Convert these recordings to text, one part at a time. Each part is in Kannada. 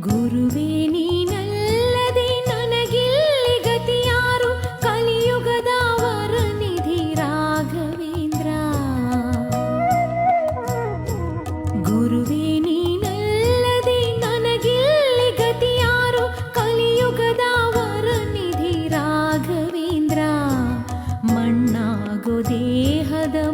ಗುರುವೇ, ನೀನಲ್ಲದೆ ನನಗಿಲ್ಲಿ ಗತಿಯಾರು ಕಲಿಯುಗದ ವರನಿಧಿ ರಾಘವೇಂದ್ರ. ಗುರುವೇ, ನೀನಲ್ಲದೆ ನನಗಿಲ್ಲಿ ಗತಿಯಾರು ಕಲಿಯುಗದ ವರನಿಧಿ ರಾಘವೇಂದ್ರ. ಮಣ್ಣಾಗೋ ದೇಹದ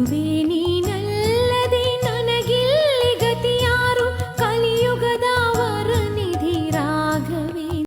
ಗುರುವೇ